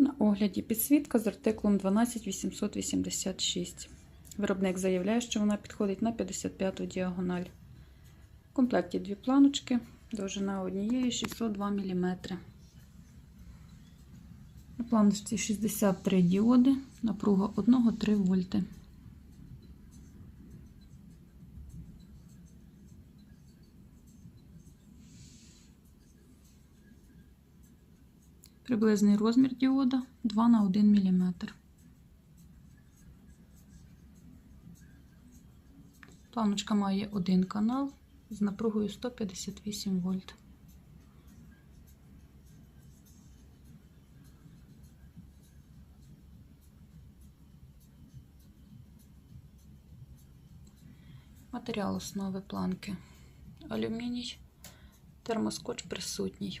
На огляді підсвітка з артиклом 12886. Виробник заявляє, що вона підходить на 55-ту діагональ. В комплекті дві планочки, довжина однієї 602 мм. На планочці 63 діоди, напруга 1-3 вольти. Приблизний розмір діода 2 на 1 мм. Планочка має один канал з напругою 158 вольт. Матеріал основи планки алюміній, термоскотч присутній.